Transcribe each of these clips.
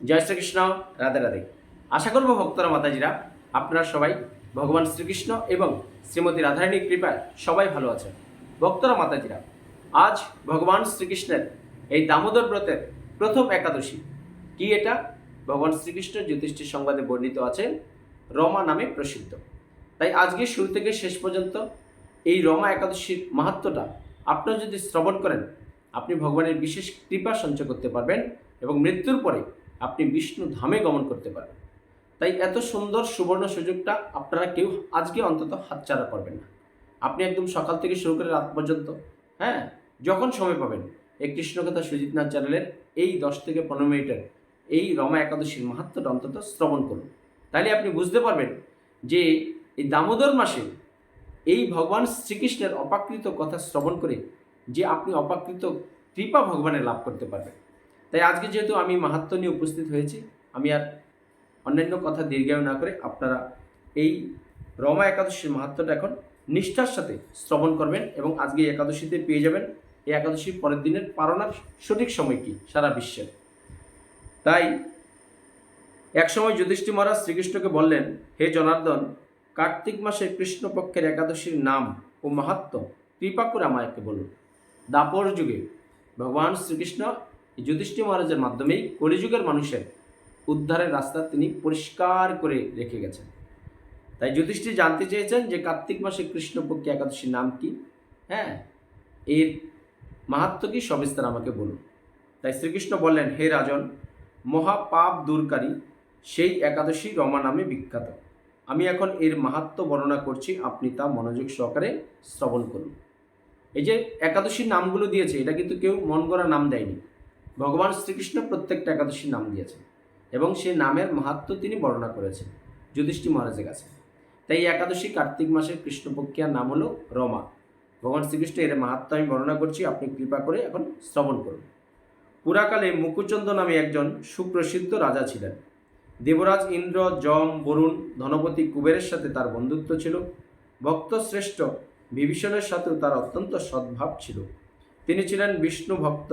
জয় শ্রীকৃষ্ণ, রাধে রাধে। আশা করব ভক্তরা, মাতাজিরা, আপনারা সবাই ভগবান শ্রীকৃষ্ণ এবং শ্রীমতী রাধারানীর কৃপায় সবাই ভালো আছেন। ভক্তরা, মাতাজিরা, আজ ভগবান শ্রীকৃষ্ণের এই দামোদর ব্রতের প্রথম একাদশী। কি এটা? ভগবান শ্রীকৃষ্ণ জ্যোতিষ্ঠির সংবাদে বর্ণিত আছেন রমা নামে প্রসিদ্ধ। তাই আজকে শুরু থেকে শেষ পর্যন্ত এই রমা একাদশীর মাহাত্মটা আপনারা যদি শ্রবণ করেন, আপনি ভগবানের বিশেষ কৃপা সঞ্চয় করতে পারবেন এবং মৃত্যুর পরে আপনি বিষ্ণু ধামে গমন করতে পারবেন। তাই এত সুন্দর সুবর্ণ সুযোগটা আপনারা কেউ আজকে অন্তত হাতছাড়া করবেন না। আপনি একদম সকাল থেকে শুরু করে রাত পর্যন্ত হ্যাঁ যখন সময় পাবেন, এই কৃষ্ণকথা সুজিতনাথ চ্যানেলের এই দশ থেকে পনেরো মিনিটের এই রমা একাদশীর মাহাত্মটা অন্তত শ্রবণ করুন। তাহলে আপনি বুঝতে পারবেন যে এই দামোদর মাসে এই ভগবান শ্রীকৃষ্ণের অপাকৃত কথা শ্রবণ করে যে আপনি অপাকৃত কৃপা ভগবানের লাভ করতে পারবেন। তাই আজকে যেহেতু আমি মাহাত্ম নিয়ে উপস্থিত হয়েছি, আমি আর অন্যান্য কথা দীর্ঘায়ু না করে আপনারা এই রমা একাদশীর মাহাত্মটা এখন নিষ্ঠার সাথে শ্রবণ করবেন এবং আজকে একাদশীতে পেয়ে যাবেন। এই একাদশীর পরের দিনের পারণার সঠিক সময় কি সারা বিশ্বের তাই একসময় যুধিষ্ঠি মহারাজ শ্রীকৃষ্ণকে বললেন, হে জনার্দন, কার্তিক মাসের কৃষ্ণপক্ষের একাদশীর নাম ও মাহাত্ম কৃপা করে আমাকে বলুন। দাপর যুগে ভগবান শ্রীকৃষ্ণ যুধিষ্ঠি মহারাজের মাধ্যমেই কলিযুগের মানুষের উদ্ধারের রাস্তা তিনি পরিষ্কার করে রেখে গেছেন। তাই যুধিষ্ঠির জানতে চেয়েছেন যে কার্তিক মাসে কৃষ্ণপক্ষে একাদশীর নাম কি? হ্যাঁ এর মাহাত্ম কি? সবিস্তার আমাকে বলুন। তাই শ্রীকৃষ্ণ বললেন, হে রাজন, মহাপাপ দূরকারী, সেই একাদশী রমা নামে বিখ্যাত। আমি এখন এর মাহাত্ম বর্ণনা করছি, আপনি তা মনোযোগ সহকারে শ্রবণ করুন। এই যে একাদশীর নামগুলো দিয়েছে, এটা কিন্তু কেউ মন গড়া নাম দেয়নি। ভগবান শ্রীকৃষ্ণ প্রত্যেকটা একাদশীর নাম দিয়েছেন এবং সেই নামের মাহাত্ম তিনি বর্ণনা করেছেন যুধিষ্ঠি মহারাজের কাছে। তাই একাদশী কার্তিক মাসের কৃষ্ণপক্ষিয়ার নাম হলো রমা। ভগবান শ্রীকৃষ্ণ এর মাহাত্ম আমি বর্ণনা করছি, আপনি কৃপা করে এখন শ্রবণ করুন। পুরাকালে মুকুচন্দ নামে একজন সুপ্রসিদ্ধ রাজা ছিলেন। দেবরাজ ইন্দ্র, যম, বরুণ, ধনপতি কুবেরের সাথে তার বন্ধুত্ব ছিল। ভক্ত শ্রেষ্ঠ বিভীষণের সাথেও তার অত্যন্ত সদ্ভাব ছিল। তিনি ছিলেন বিষ্ণু ভক্ত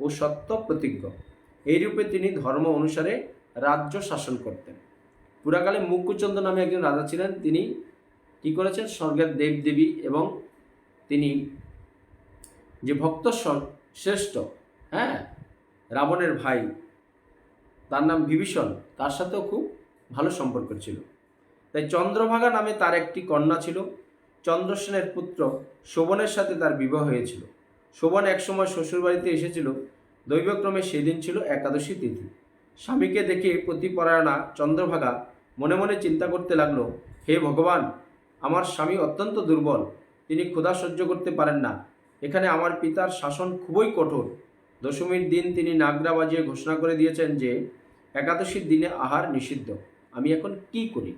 ও সত্য প্রতিজ্ঞ। এইরূপে তিনি ধর্ম অনুসারে রাজ্য শাসন করতেন। পুরাকালে মুকুচন্দ নামে একজন রাজা ছিলেন। তিনি কী করেছেন? স্বর্গের দেবদেবী এবং তিনি যে ভক্ত শ্রেষ্ঠ হ্যাঁ? রাবণের ভাই, তার নাম বিভীষণ, তার সাথেও খুব ভালো সম্পর্ক ছিল। তাই চন্দ্রভাগা নামে তার একটি কন্যা ছিল। চন্দ্রসেনের পুত্র শোভনের সাথে তার বিবাহ হয়েছিল। শোভন একসময় শ্বশুরবাড়িতে এসেছিল। দৈবক্রমে সেদিন ছিল একাদশী তিথি। স্বামীকে দেখে প্রতিপরায়ণা চন্দ্রভাগা মনে মনে চিন্তা করতে লাগল, হে ভগবান, আমার স্বামী অত্যন্ত দুর্বল। তিনি ক্ষুধা সহ্য করতে পারেন না। এখানে আমার পিতার শাসন খুবই কঠোর। দশমীর দিন তিনি নাগরা বাজিয়ে ঘোষণা করে দিয়েছেন যে, একাদশীর দিনে আহার নিষিদ্ধ। আমি এখন কি করি?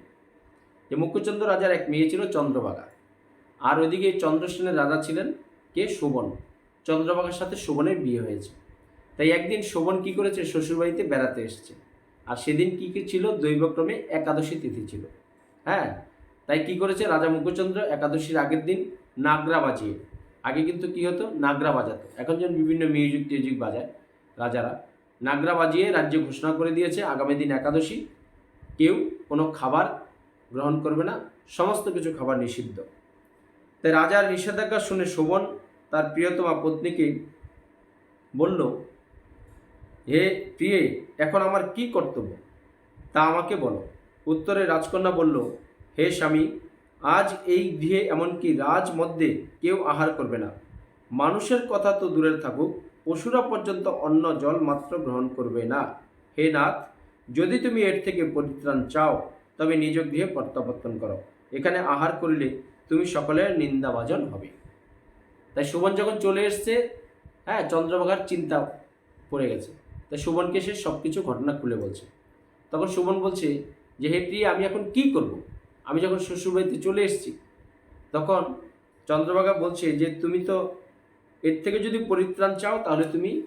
যে মুখ্যচন্দ্র রাজার এক মেয়ে ছিল চন্দ্রভাগা। আর ওইদিকে চন্দ্রসেনের রাজা ছিলেন কে? শোভন। চন্দ্রভাগার সাথে শোভনের বিয়ে হয়েছে। তাই একদিন শোভন কি করেছে শ্বশুরবাড়িতে বেড়াতে এসেছে। আর সেদিন কি কি ছিল দৈবক্রমে একাদশী তিথি ছিল। হ্যাঁ তাই কি করেছে রাজা মুখচন্দ্র একাদশীর আগের দিন নাগরা বাজিয়ে। আগে কিন্তু কি হতো? নাগরা বাজাতো। এখন যেন বিভিন্ন মিউজিক টিউজিক বাজায় রাজারা। নাগরা বাজিয়ে রাজ্যে ঘোষণা করে দিয়েছে আগামী দিন একাদশী। কেউ কোনো খাবার গ্রহণ করবে না। সমস্ত কিছু খাবার নিষিদ্ধ। তাই রাজার নিষেধাজ্ঞা শুনে শোভন তার প্রিয়তমা পত্নীকে বলল, হে প্রিয়ে, এখন আমার কি কর্তব্য? তা আমাকে বলো। উত্তরে রাজকন্যা বলল, হে স্বামী, আজ এই গৃহে এমনকি রাজ মধ্যে কেউ আহার করবে না। মানুষের কথা তো দূরের থাকুক, পশুরা পর্যন্ত অন্ন জল মাত্র গ্রহণ করবে না। হে নাথ, যদি তুমি এর থেকে পরিত্রাণ চাও, তবে নিজ গৃহে প্রত্যাবর্তন করো। এখানে আহার করিলে তুমি সকলের নিন্দাভাজন হবে। তাই সুবন যখন চলে এসছে হ্যাঁ চন্দ্রভাগার চিন্তা পড়ে গেছে। তাই সুবনকে সে সব কিছু ঘটনা খুলে বলছে। তখন সুবন বলছে যে, হে প্রিয়, আমি এখন কি করব? আমি যখন শ্বশুরবাড়িতে চলে এসেছি, তখন চন্দ্রভাগা বলছে যে, তুমি তো এর থেকে যদি পরিত্রাণ চাও, তাহলে তুমি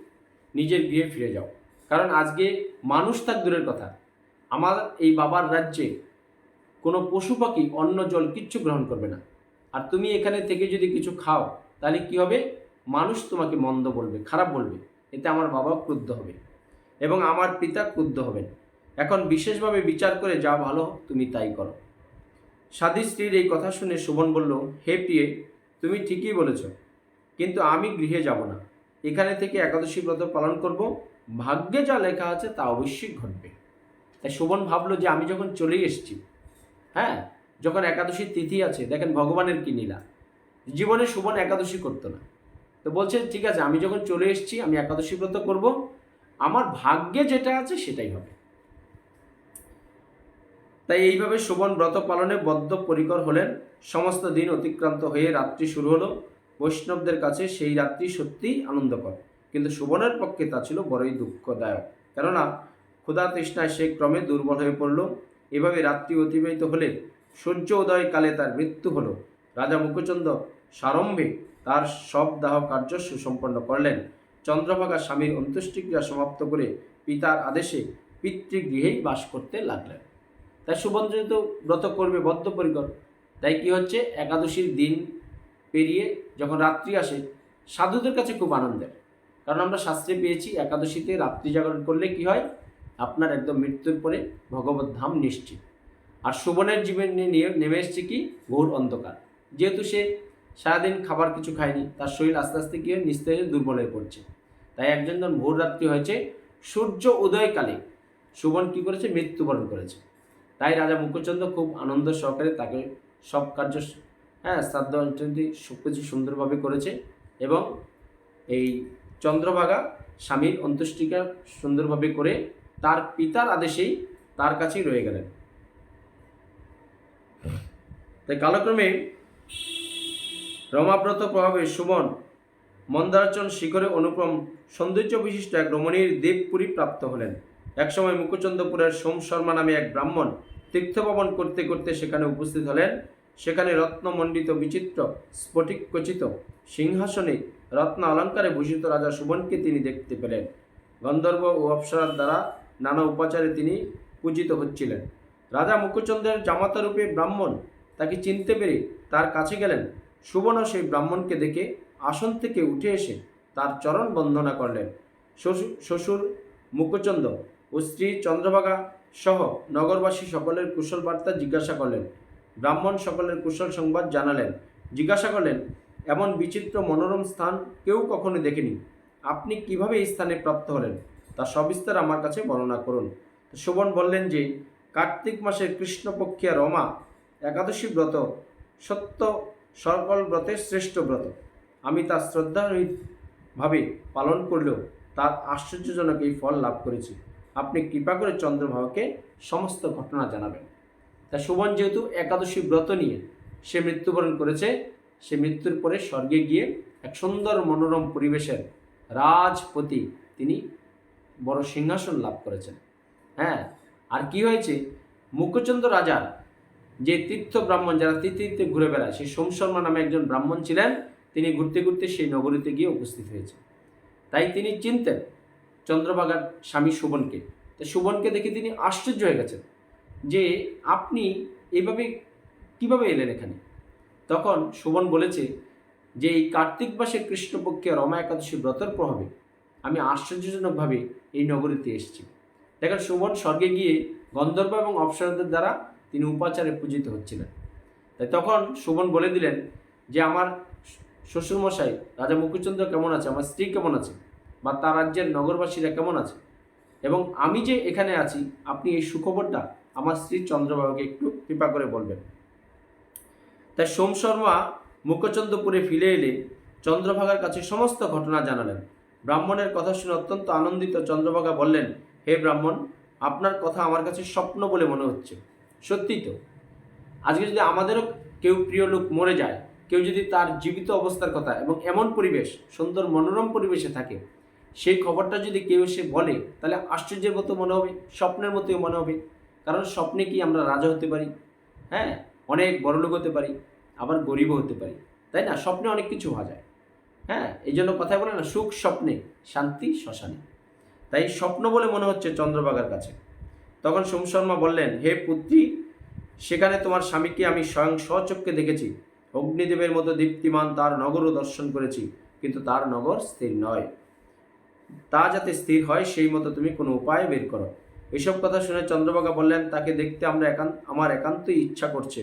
নিজের গৃহে ফিরে যাও। কারণ আজকে মানুষ তার দূরের কথা। আমার এই বাবার রাজ্যে কোনো পশু পাখি, অন্ন, জল কিচ্ছু গ্রহণ করবে না। আর তুমি এখানে থেকে যদি কিছু খাও তাহলে কি হবে? মানুষ তোমাকে মন্দ বলবে, খারাপ বলবে। এতে আমার বাবা ক্রুদ্ধ হবে এবং আমার পিতা ক্রুদ্ধ হবেন। এখন বিশেষভাবে বিচার করে যা ভালো তুমি তাই করো। সাধী স্ত্রীর এই কথা শুনে শোভন বলল, হে প্রিয়ে, তুমি ঠিকই বলেছ, কিন্তু আমি গৃহে যাব না। এখানে থেকে একাদশী ব্রত পালন করব। ভাগ্যে যা লেখা আছে তা অবশ্যই ঘটবে। তাই শোভন ভাবলো যে আমি যখন চলেই এসেছি হ্যাঁ যখন একাদশীর তিথি আছে, দেখেন ভগবানের কি নীলা জীবনে শোভন একাদশী করতো না। তো বলছে, ঠিক আছে, আমি যখন চলে এসেছি, আমি একাদশী ব্রত করব। আমার ভাগ্যে যেটা আছে, সেটাই হবে। তাই এইভাবে শোভন ব্রত পালনে বদ্ধ পরিকর হলেন। সমস্ত দিন অতিক্রান্ত হয়ে রাত্রি শুরু হলো। বৈষ্ণবদের কাছে সেই রাত্রি সত্যিই আনন্দকর। কিন্তু শোভনের পক্ষে তা ছিল বড়ই দুঃখদায়ক। কেননা, ক্ষুধা তৃষ্ণায় সে ক্রমে দুর্বল হয়ে পড়ল। এভাবে রাত্রি অতিবাহিত হলে সূর্য উদয়কালে তার মৃত্যু হলো। রাজা মুখচন্দ্র সারম্ভে তার সব দাহ কার্য সুসম্পন্ন করলেন। চন্দ্রভাগা স্বামীর অন্ত্যেষ্টিক্রিয়া সমাপ্ত করে পিতার আদেশে পিতৃগৃহেই বাস করতে লাগলেন। তাই সুবন ব্রত করবে বদ্ধপরিকর। তাই কি হচ্ছে? একাদশীর দিন পেরিয়ে যখন রাত্রি আসে, সাধুদের কাছে খুব আনন্দের। কারণ আমরা শাস্ত্রে পেয়েছি, একাদশীতে রাত্রি জাগরণ করলে কি হয়? আপনার একদম মৃত্যুর পরে ভগবত ধাম নিশ্চিত। আর সুবনের জীবনে নিয়ে নেমে এসছে কি? ঘোর অন্ধকার। যেহেতু সে সারাদিন খাবার কিছু খায়নি, তার শরীর আস্তে আস্তে গিয়ে নিস্তেজ দুর্বল হয়ে পড়ছে। তাই একজন যখন ভোর রাত্রি হয়েছে, সূর্য উদয়কালে সুবন কি করেছে? মৃত্যুবরণ করেছে। তাই রাজা মুখচন্দ্র খুব আনন্দ সহকারে তাকে সব কার্য হ্যাঁ শ্রাদ্ধ অঞ্চলটি সব কিছু সুন্দরভাবে করেছে এবং এই চন্দ্রভাগা স্বামীর অন্ত্যেষ্টিকা সুন্দরভাবে করে তার পিতার আদেশেই তার কাছেই রয়ে গেলেন। তাই কালক্রমে রমাব্রত প্রভাবে সুমন মন্দারচন শিখরে অনুপম সৌন্দর্য বিশিষ্ট এক রমণীর দেবপুরী প্রাপ্ত হলেন। একসময় মুকুচন্দ্রপুরের সোম শর্মা নামে এক ব্রাহ্মণ তীর্থভবন করতে করতে সেখানে উপস্থিত হলেন। সেখানে রত্নমণ্ডিত বিচিত্র স্ফটিক খচিত সিংহাসনে রত্ন অলঙ্কারে ভূষিত রাজা সুবনকে তিনি দেখতে পেলেন। গন্ধর্ব ও অপ্সরার দ্বারা নানা উপাচারে তিনি পূজিত হচ্ছিলেন। রাজা মুকুচন্দ্রের জামাতারূপে ব্রাহ্মণ তাকে চিনতে পেরে তার কাছে গেলেন। সুবর্ণ সেই ব্রাহ্মণকে দেখে আসন থেকে উঠে এসে তার চরণ বন্দনা করলেন। শ্বশুর শ্বশুর মুকুচন্দ্র ও স্ত্রী চন্দ্রভাগা সহ নগরবাসী সকলের কুশল বার্তা জিজ্ঞাসা করলেন। ব্রাহ্মণ সকলের কুশল সংবাদ জানালেন। জিজ্ঞাসা করলেন, এমন বিচিত্র মনোরম স্থান কেউ কখনো দেখেনি? আপনি কীভাবে এই স্থানে প্রাপ্ত হলেন? তা সবিস্তার আমার কাছে বর্ণনা করুন। শোভন বললেন যে, কার্তিক মাসের কৃষ্ণপক্ষিয়া রমা একাদশী ব্রত সত্য সকল ব্রতের শ্রেষ্ঠ ব্রত। আমি তার শ্রদ্ধারহিতভাবে পালন করলেও তার আশ্চর্যজনক এই ফল লাভ করেছি। আপনি কৃপা করে চন্দ্রভাবকে সমস্ত ঘটনা জানাবেন। তা সুবন যেহেতু একাদশী ব্রত নিয়ে সে মৃত্যুবরণ করেছে, সে মৃত্যুর পরে স্বর্গে গিয়ে এক সুন্দর মনোরম পরিবেশের রাজপতি তিনি বড় সিংহাসন লাভ করেছেন। হ্যাঁ আর কি হয়েছে? মুখচন্দ্র রাজার যে তীর্থ ব্রাহ্মণ যারা তীর্থে ঘুরে বেড়ায়, সেই সোম শর্মা নামে একজন ব্রাহ্মণ ছিলেন, তিনি ঘুরতে ঘুরতে সেই নগরীতে গিয়ে উপস্থিত হয়েছে তাই তিনি চিনতেন চন্দ্রভাগার স্বামী সুবনকে। তো সুবনকে দেখে তিনি আশ্চর্য হয়ে গেছেন যে আপনি এইভাবে কীভাবে এলেন এখানে? তখন সুবন বলেছে যে, এই কার্তিক মাসে কৃষ্ণপক্ষে রমা একাদশী ব্রতের প্রভাবে আমি আশ্চর্যজনকভাবে এই নগরীতে এসেছি। দেখেন সুবন স্বর্গে গিয়ে গন্ধর্ব এবং অপ্সরাদের দ্বারা তিনি উপাচারে পূজিত হচ্ছিলেন। তাই তখন সুবন বলে দিলেন যে, আমার শ্বশুরমশাই, রাজা মুকুচন্দ্র কেমন আছে? আমার স্ত্রী কেমন আছে? বা তার রাজ্যের নগরবাসীরা কেমন আছে? এবং আমি যে এখানে আছি, আপনি এই সুখবরটা আমার স্ত্রী চন্দ্রবাবুকে একটু কৃপা করে বলবেন। তাই সোম শর্মা মুখচন্দ্রপুরে ফিরে এলে চন্দ্রভাগার কাছে সমস্ত ঘটনা জানালেন। ব্রাহ্মণের কথা শুনে অত্যন্ত আনন্দিত চন্দ্রভাগা বললেন, হে ব্রাহ্মণ, আপনার কথা আমার কাছে স্বপ্ন বলে মনে হচ্ছে। সত্যিই তো। আজকে যদি আমাদেরও কেউ প্রিয় লোক মরে যায়, কেউ যদি তার জীবিত অবস্থার কথা এবং এমন পরিবেশ, সুন্দর মনোরম পরিবেশে থাকে, সেই খবরটা যদি কেউ এসে বলে, তাহলে আশ্চর্যের মতো মনে হবে, স্বপ্নের মতোই মনে হবে। কারণ স্বপ্নে কি আমরা রাজা হতে পারি? হ্যাঁ অনেক বড়লোক হতে পারি, আবার গরিবও হতে পারি। তাই না? স্বপ্নে অনেক কিছু হওয়া যায়। হ্যাঁ এই জন্য কথায় বলে না, সুখ স্বপ্নে, শান্তি শ্মশানে। তাই স্বপ্ন বলে মনে হচ্ছে চন্দ্রবাগার কাছে। তখন সোম শর্মা বললেন, হে পুত্রী সেখানে তোমার স্বামীকে আমি স্বয়ং স্বচক্ষে দেখেছি। অগ্নিদেবের মতো দীপ্তিমান তার নগরও দর্শন করেছি, কিন্তু তার নগর স্থির নয়। তা যাতে স্থির হয়, সেই মতো তুমি কোনো উপায় বের করো। এসব কথা শুনে চন্দ্রবাগা বললেন, তাকে দেখতে আমরা একান্ত আমার একান্তই ইচ্ছা করছে।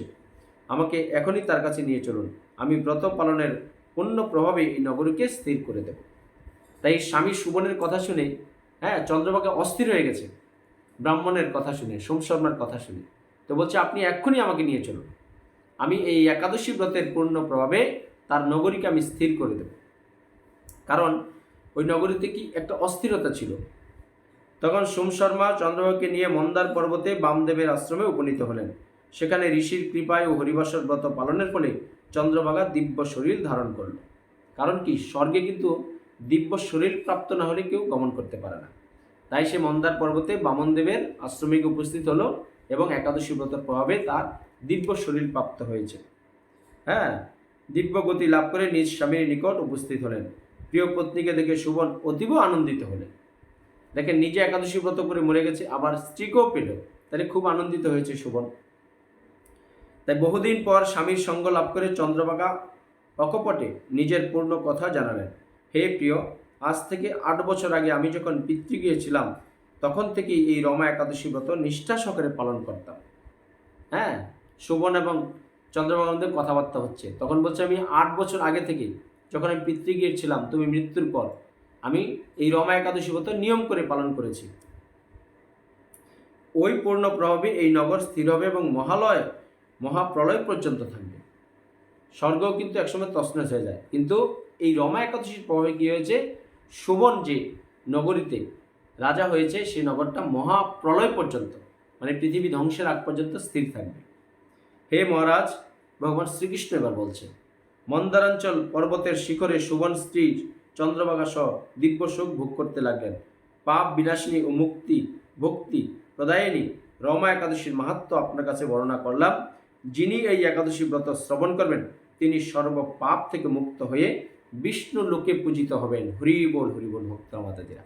আমাকে এখনই তার কাছে নিয়ে চলুন। আমি ব্রত পালনের পূর্ণ প্রভাবে এই নগরীকে স্থির করে দেব। তাই স্বামী সুবনের কথা শুনে হ্যাঁ চন্দ্রবাগা অস্থির হয়ে গেছে। ব্রাহ্মণের কথা শুনে, সোম শর্মার কথা শুনে। তো বলছে, আপনি এক্ষুনি আমাকে নিয়ে চলুন। আমি এই একাদশী ব্রতের পূর্ণ প্রভাবে তার নগরীকে আমি স্থির করে দেব। কারণ ওই নগরীতে কি একটা অস্থিরতা ছিল। তখন সোম শর্মা চন্দ্রবাবুকে নিয়ে মন্দার পর্বতে বামদেবের আশ্রমে উপনীত হলেন। সেখানে ঋষির কৃপায় ও হরিবাসর ব্রত পালনের ফলে চন্দ্রভাগা দিব্য শরীর ধারণ করল। কারণ কি, স্বর্গে কিন্তু দিব্য শরীর প্রাপ্ত না হলে কেউ গমন করতে পারে না। তাই সে মন্দার পর্বতে বামনদেবের আশ্রমে গিয়ে উপস্থিত হলো এবং একাদশী ব্রতের প্রভাবে তার দিব্য শরীর প্রাপ্ত হয়েছে। হ্যাঁ? দিব্য গতি লাভ করে নিজ স্বামীর নিকট উপস্থিত হলেন। প্রিয় পত্নীকে দেখে সুবন অতীব আনন্দিত হলেন। দেখেন, নিজে একাদশী ব্রত করে মরে গেছে, আবার স্ত্রীকেও পেল। তাহলে খুব আনন্দিত হয়েছে সুবন তাই বহুদিন পর স্বামীর সঙ্গ লাভ করে চন্দ্রভাগা অকপটে নিজের পূর্ণ কথা জানালেন। হে প্রিয়, আজ থেকে আট বছর আগে আমি যখন পিতৃ গিয়েছিলাম তখন থেকেই এই রমা একাদশী ব্রত নিষ্ঠা সহকারে পালন করতাম। হ্যাঁ? সুবন এবং চন্দ্রবাবুর মধ্যে কথাবার্তা হচ্ছে। তখন বলছে, আমি আট বছর আগে থেকে যখন আমি পিতৃ গিয়েছিলাম তুমি মৃত্যুর পর আমি এই রমা একাদশী ব্রত নিয়ম করে পালন করেছি। ওই পূর্ণ প্রভাবে এই নগর স্থির হবে এবং মহালয়, মহাপ্রলয় পর্যন্ত থাকবে। স্বর্গও কিন্তু একসময় তছনছ হয়ে যায়। কিন্তু এই রমা একাদশীর প্রভাবে কী হয়েছে? সুবন যে নগরীতে রাজা হয়েছে, সেই নগরটা মহাপ্রলয় পর্যন্ত মানে পৃথিবী ধ্বংসের আগ পর্যন্ত স্থির থাকবে। হে মহারাজ, ভগবান শ্রীকৃষ্ণ এবার বলছে মন্দারাঞ্চল পর্বতের শিখরে সুবন স্ত্রী চন্দ্রভাগা সহ দিব্য সুখ ভোগ করতে লাগলেন। পাপ বিনাশিনী ও মুক্তি, ভক্তি প্রদায়িনী রমা একাদশীর মাহাত্ম আপনার কাছে বর্ণনা করলাম। যিনি এই একাদশী ব্রত শ্রবণ করবেন, তিনি সর্ব পাপ থেকে মুক্ত হয়ে বিষ্ণু লোকে পূজিত হবেন। হরি বল হরি বল, ভক্ত মাতাদিরা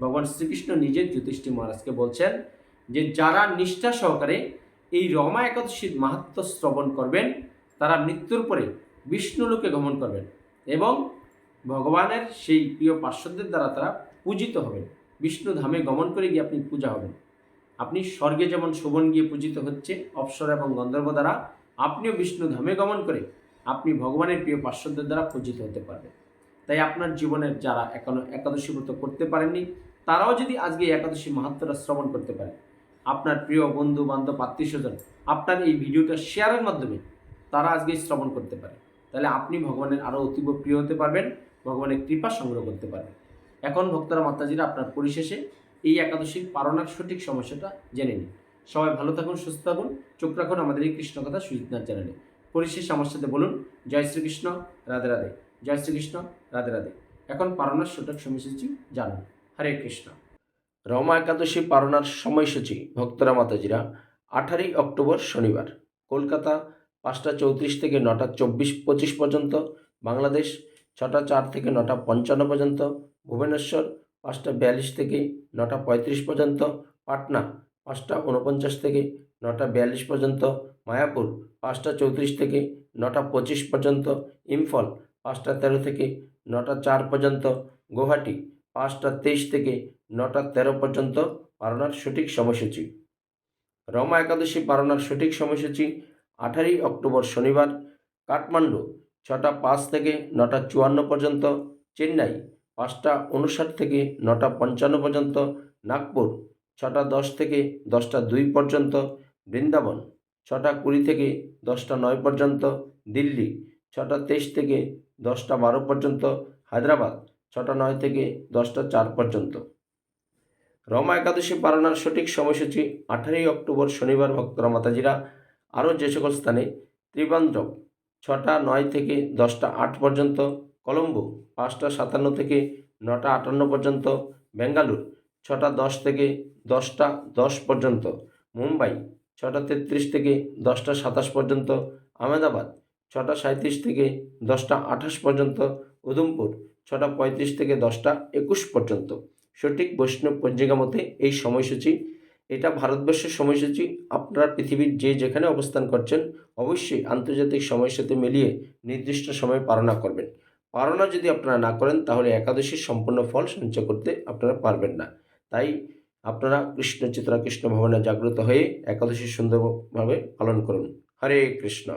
ভগবান শ্রীকৃষ্ণ নিজের জ্যোতিষ্ঠী মহারাজকে বলছেন যে, যারা নিষ্ঠা সহকারে এই রমা একাদশীর মাহাত্ম শ্রবণ করবেন, তারা মৃত্যুর পরে বিষ্ণুলোকে গমন করবেন এবং ভগবানের সেই প্রিয় পার্শ্বদের দ্বারা তারা পূজিত হবেন। বিষ্ণু ধামে গমন করে গিয়ে আপনি পূজা হবেন। আপনি স্বর্গে যেমন শোভন গিয়ে পূজিত হচ্ছে, অপ্সর এবং গন্ধর্ব দ্বারা, আপনিও বিষ্ণু ধামে গমন করে আপনি ভগবানের প্রিয় পার্শ্বদের দ্বারা পূজিত হতে পারবেন। তাই আপনার জীবনের যারা এখনও একাদশী ব্রত করতে পারেননি তারাও যদি আজকে একাদশী মাহাত্মটা শ্রবণ করতে পারে, আপনার প্রিয় বন্ধু, বান্ধব, আত্মীয় স্বজন, আপনার এই ভিডিওটা শেয়ারের মাধ্যমে তারা আজকে শ্রবণ করতে পারে। তাহলে আপনি ভগবানের আরও অতীব প্রিয় হতে পারবেন, ভগবানের কৃপা সংগ্রহ করতে পারবেন। এখন ভক্তরা, মাতাজিরা, আপনার পরিশেষে এই একাদশীর পারণার সঠিক সমস্যাটা জেনে নিন। সবাই ভালো থাকুন, সুস্থ থাকুন, চোখ রাখুন আমাদের এই কৃষ্ণ কথা সুজিতনাথ চ্যানেলে। পরিশেষে আমার সাথে বলুন, জয় শ্রীকৃষ্ণ, রাধে রাধে। জয় শ্রীকৃষ্ণ, রাধে রাধে। এখন পারণার সঠিক সময়সূচি জানুন। হরে কৃষ্ণ। রমা একাদশী পারণার সময়সূচি, ভক্তরা মাতাজিরা, আঠারোই অক্টোবর শনিবার। কলকাতা পাঁচটা চৌত্রিশ থেকে নটা চব্বিশ পঁচিশ পর্যন্ত, বাংলাদেশ ছটা চার থেকে নটা পঞ্চান্ন পর্যন্ত, ভুবনেশ্বর পাঁচটা বিয়াল্লিশ থেকে নটা পঁয়ত্রিশ পর্যন্ত, পাটনা পাঁচটা উনপঞ্চাশ থেকে নটা বিয়াল্লিশ পর্যন্ত, মায়াপুর পাঁচটা চৌত্রিশ থেকে নটা পঁচিশ পর্যন্ত, ইম্ফল পাঁচটা তেরো থেকে নটা চার পর্যন্ত, গুয়াহাটি পাঁচটা তেইশ থেকে নটা তেরো পর্যন্ত পারণার সঠিক সময়সূচি। রমা একাদশী পারণার সঠিক সময়সূচি আঠারোই অক্টোবর শনিবার, কাঠমান্ডু ছটা পাঁচ থেকে নটা চুয়ান্ন পর্যন্ত, চেন্নাই পাঁচটা উনষাট থেকে নটা পঞ্চান্ন পর্যন্ত, নাগপুর ছটা দশ থেকে দশটা দুই পর্যন্ত, বৃন্দাবন ছটা কুড়ি থেকে দশটা নয় পর্যন্ত, দিল্লি ছটা তেইশ থেকে দশটা বারো পর্যন্ত, হায়দ্রাবাদ ছটা নয় থেকে দশটা চার পর্যন্ত। রমা একাদশী পালনার সঠিক সময়সূচি আঠারোই অক্টোবর শনিবার, ভক্তরা মাতাজিরা আরও যে সকল স্থানে ত্রিবান্দ্রম ছটা নয় থেকে দশটা আট পর্যন্ত, কলম্বো পাঁচটা সাতান্ন থেকে নটা আটান্ন পর্যন্ত, বেঙ্গালুর ছটা দশ থেকে দশটা দশ পর্যন্ত, মুম্বাই ছটা তেত্রিশ থেকে দশটা সাতাশ পর্যন্ত, আহমেদাবাদ ছটা সাঁত্রিশ থেকে দশটা আঠাশ পর্যন্ত, উধমপুর ছটা পঁয়ত্রিশ থেকে দশটা একুশ পর্যন্ত। সঠিক বৈষ্ণব পঞ্জিকা মতে এই সময়সূচি, এটা ভারতবর্ষের সময়সূচি, আপনারা পৃথিবীর যে যেখানে অবস্থান করছেন, অবশ্যই আন্তর্জাতিক সময়ের সাথে মিলিয়ে নির্দিষ্ট সময় পালনা করবেন। পালনা যদি আপনারা না করেন, তাহলে একাদশীর সম্পূর্ণ ফল সঞ্চয় করতে আপনারা পারবেন না। তাই আপনারা কৃষ্ণ চিত্রা কৃষ্ণ ভাবনা জাগ্রত হয়ে একাদশী সুন্দরভাবে পালন করুন। হরে কৃষ্ণ।